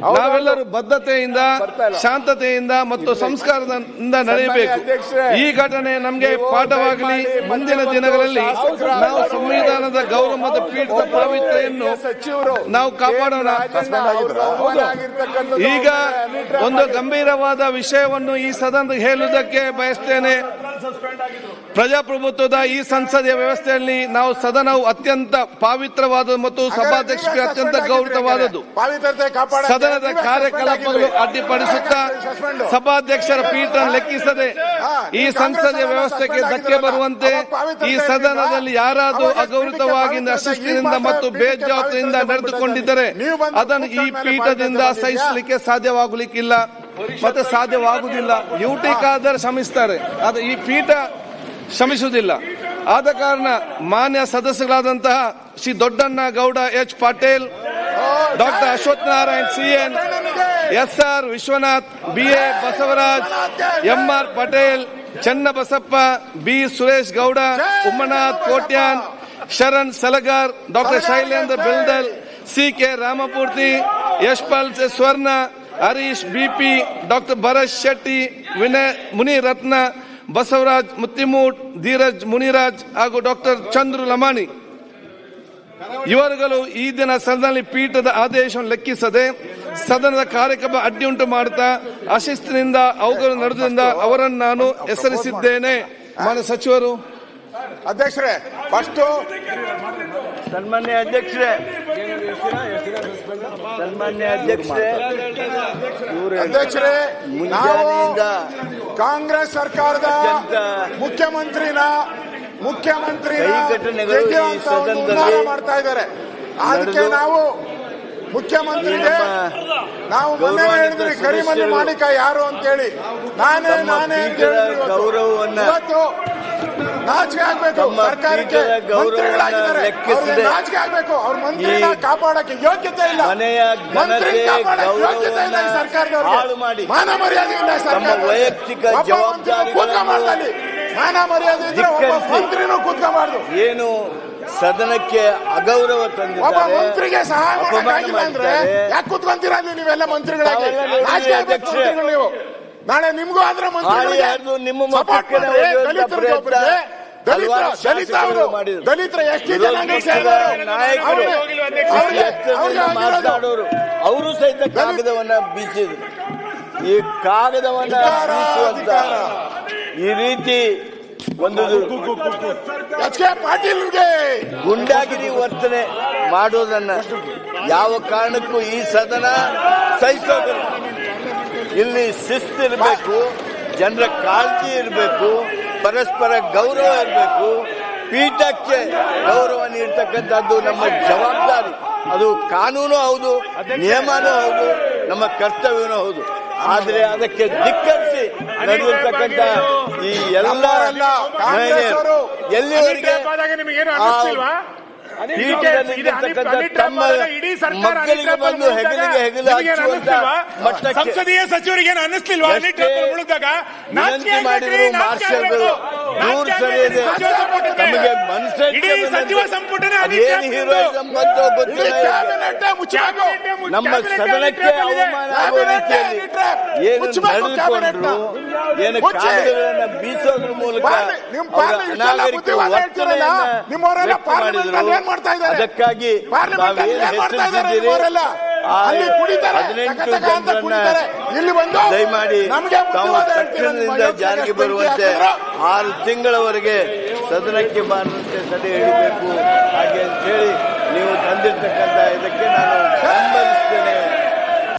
ನಾವೆಲ್ಲರೂ ಬದ್ಧತೆಯಿಂದ ಶಾಂತತೆಯಿಂದ ಮತ್ತು ಸಂಸ್ಕಾರದಿಂದ ನಡೆಯಬೇಕು. ಈ ಘಟನೆ ನಮಗೆ ಪಾಠವಾಗಲಿ ಮುಂದಿನ ದಿನಗಳಲ್ಲಿ ನಾವು ಸಂವಿಧಾನದ ಗೌರವ ಮತ್ತು ಪೀಠದ ಪಾವಿತ್ರ್ಯನ್ನು ಸಚಿವರು ನಾವು ಕಾಪಾಡೋಣ. ಈಗ ಒಂದು ಗಂಭೀರವಾದ ವಿಷಯವನ್ನು ಈ ಸದನ ಹೇಳುವುದಕ್ಕೆ ಬಯಸ್ತೇನೆ. ಪ್ರಜಾಪ್ರಭುತ್ವದ ಈ ಸಂಸದೀಯ ವ್ಯವಸ್ಥೆಯಲ್ಲಿ ನಾವು ಸದನವು ಅತ್ಯಂತ ಪಾವಿತ್ರವಾದ ಮತ್ತು ಸಭಾಧ್ಯಕ್ಷರಿಗೆ ಅತ್ಯಂತ ಗೌರವವಾದದ್ದು. ಸದನದ ಕಾರ್ಯಕಲಾಪಗಳು ಅಡ್ಡಿಪಡಿಸುತ್ತಾ ಸಭಾಧ್ಯಕ್ಷರ ಪೀಠ ಲೆಕ್ಕಿಸದೆ ಈ ಸಂಸದೀಯ ವ್ಯವಸ್ಥೆಗೆ ಧಕ್ಕೆ ಬರುವಂತೆ ಈ ಸದನದಲ್ಲಿ ಯಾರಾದರೂ ಅಗೌರವವಾಗಿ ಅಶಿಸ್ತಿನಿಂದ ಮತ್ತು ಬೇಜವಾಬ್ದಾರಿಯಿಂದ ನಡೆದುಕೊಂಡಿದ್ದರೆ ಅದನ್ನು ಈ ಪೀಠದಿಂದ ಸಹಿಸಲಿಕ್ಕೆ ಸಾಧ್ಯವಾಗಲಿಕ್ಕಿಲ್ಲ. ಮತ್ತೆ ಸಾಧ್ಯವಾಗುವುದಿಲ್ಲ. ಯುಟಿಕಾದರೆ ಶ್ರಮಿಸ್ತಾರೆ. ಅದು ಈ ಪೀಠ ಶ್ರಮಿಸುವುದಿಲ್ಲ ಆದ ಕಾರಣ ಮಾನ್ಯ ಸದಸ್ಯರಾದಂತಹ Shri Doddanna Gowda H Patel, doctor Ashwath Narayan C N, S R Vishwanath, B A Basavaraj, M R Patel, Channabasappa, B Suresh Gowda, Ummanath Kotian, Sharan Salagar, doctor Shailendra Beldal, C K Ramamurthy Yashpal Swarna, Harish B P doctor Bharath Shetty, Vinay Munirathna Basavaraj Mattimud Dheeraj Muniraj ಹಾಗೂ doctor Chandru Lamani. ಇವರುಗಳು ಈ ದಿನ ಸದನದಲ್ಲಿ ಪೀಠದ ಆದೇಶವನ್ನು ಲೆಕ್ಕಿಸದೆ ಸದನದ ಕಾರ್ಯಕ್ರಮ ಅಡ್ಡಿಯುಂಟು ಮಾಡುತ್ತಾ ಅಶಿಸ್ತಿನಿಂದ ಅವುಗಳು ನಡೆದಿಂದ ಅವರನ್ನು ನಾನು ಹೆಸರಿಸಿದ್ದೇನೆ. ಮಾನ್ಯ ಸಚಿವರು. ಅಧ್ಯಕ್ಷರೇ ಫಸ್ಟ್ ಸನ್ಮಾನ್ಯ ಅಧ್ಯಕ್ಷರೇ ಸನ್ಮಾನ್ಯ ಅಧ್ಯಕ್ಷರೇ ಅಧ್ಯಕ್ಷರೇ ನಾವು ಕಾಂಗ್ರೆಸ್ ಸರ್ಕಾರದ ಮುಖ್ಯಮಂತ್ರಿನ ಮುಖ್ಯಮಂತ್ರಿ ಮಾಡ್ತಾ ಇದ್ದಾರೆ ಅದಕ್ಕೆ ನಾವು ಮುಖ್ಯಮಂತ್ರಿಗೆ ನಾವು ಮೊನ್ನೆ ಹೇಳಿದ್ರಿ ಕರಿಮನೆ ಮಾಲೀಕ ಯಾರು ಅಂತೇಳಿ ನಾನೇ ನಾನೇ ಅಂತ ಹೇಳಿದ್ರು ಇವತ್ತು. ನಾಚಿಕೆ ಆಗ್ಬೇಕು. ಸರ್ಕಾರಕ್ಕೆ ಮಂತ್ರಿಗಳಾಗಿದ್ದಾರೆ. ನಾಚಿಕೆ ಆಗ್ಬೇಕು. ಅವ್ರ ಮಂತ್ರಿನ ಕಾಪಾಡಕ್ಕೆ ಯೋಗ್ಯತೆ ಇಲ್ಲ. ಮನೆಯ ಯೋಗ್ಯತೆ ಇಲ್ಲ ಸರ್ಕಾರದವ್ರಿಗೆ. ಹಾಳು ಮಾಡಿ. ಮಾನ ಮರ್ಯಾದೆ ಇಲ್ಲ ಸರ್ಕಾರ. ವೈಯಕ್ತಿಕ ಜವಾಬ್ದಾರಿ ಜವಾಬ್ದಾರಿಗಳನ್ನು ಮಾನ ಮರ್ಯಾದೆ ಇದ್ರೆ ಒಬ್ಬ. ಮಂತ್ರಿನೂ ಕೂತ್ಕೋಬಾರ್ದು ಏನು ಸದನಕ್ಕೆ ಅಗೌರವ ಒಬ್ಬ ತಂದಿದ್ದಾರೆ ಮಂತ್ರಿಗೆ ಸಹಾಯ ಅಂದ್ರೆ ಯಾಕೆ ಕೂತ್ಕೊಂತೀರಾ ನೀವು ನೀವೆಲ್ಲ ಮಂತ್ರಿಗಳಾಗಿ? ಅಧ್ಯಕ್ಷರೇ. ನೀವು. ನಾಳೆ ನಿಮ್ಗೂ ಆದ್ರೆ ನಿಮ್ಮ ದಲಿತರ ದಲಿತ ದಲಿತರ ಎಷ್ಟು ಮಾತನಾಡೋರು ಅವರು ಸಹಿತ ಕಾಗದವನ್ನ ಬೀಸಿದ್ರು. ಈ ಕಾಗದವನ್ನ ಈ ರೀತಿ ಒಂದು ಎಚ್ ಕೆ ಪಾಟೀಲ್ಗೆ. ಗುಂಡಾಗಿರಿ ವರ್ತನೆ ಮಾಡೋದನ್ನ ಯಾವ ಕಾರಣಕ್ಕೂ ಈ ಸದನ ಸಹಿಸೋದಿಲ್ಲ. ಇಲ್ಲಿ ಶಿಸ್ತು ಇರಬೇಕು ಜನರ ಕಾಳಜಿ ಇರಬೇಕು ಪರಸ್ಪರ ಗೌರವ ಇರಬೇಕು. ಪೀಠಕ್ಕೆ ಗೌರವ ನೀಡ್ತಕ್ಕಂಥದ್ದು ನಮ್ಮ ಜವಾಬ್ದಾರಿ. ಅದು ಕಾನೂನು ಹೌದು ನಿಯಮನೂ ಹೌದು ನಮ್ಮ ಕರ್ತವ್ಯನೂ ಹೌದು. ಆದ್ರೆ ಅದಕ್ಕೆ ಧಿಕ್ಕರಿಸಿ ನಡೆದಿರ್ತಕ್ಕಂಥ ಈ ಎಲ್ಲ ಎಲ್ಲಿ ಕಾಂಗ್ರೆಸ್ ಅವರು. ಎಲ್ಲಿವರೆಗೆ ಸಂಸದೀಯ ಸಚಿವರಿಗೆ ಎಷ್ಟೇ ಅನಿಲ್ ಮುಳುಗ್ದಾಗ ಉಳಿದಾಗ ಸಚಿವ ಸಂಪುಟನೇ ನಮ್ಮ ಸದನಕ್ಕೆ ಅವಮಾನ ಏನು ನಡೆದುಕೊಂಡ್ರು? ಏನು ಮುಚ್ಚಿ. ಕಾಗದಗಳನ್ನ ಬೀಸೋದ್ರ ಮೂಲಕ ಅನಾಗರಿಕ ವರ್ತನೆಯನ್ನ? ಅದಕ್ಕಾಗಿ ಹೆಸರಿಸಿದ್ದೀರಿ? ಹದಿನೆಂಟು ಜನರನ್ನ ದಯಮಾಡಿ ತಾವು ತಕ್ಷಣದಿಂದ ಜಾರಿಗೆ ಬರುವಂತೆ. ಆರು ತಿಂಗಳವರೆಗೆ ಸದನಕ್ಕೆ ಬಾರದಂತೆ ತಡೆ ಹಿಡಿಬೇಕು. ಹಾಗೆ ಅಂತ ಹೇಳಿ ನೀವು ತಂದಿರ್ತಕ್ಕಂಥ ಇದಕ್ಕೆ ನಾನು ಬೆಂಬಲಿಸ್ತೇನೆ.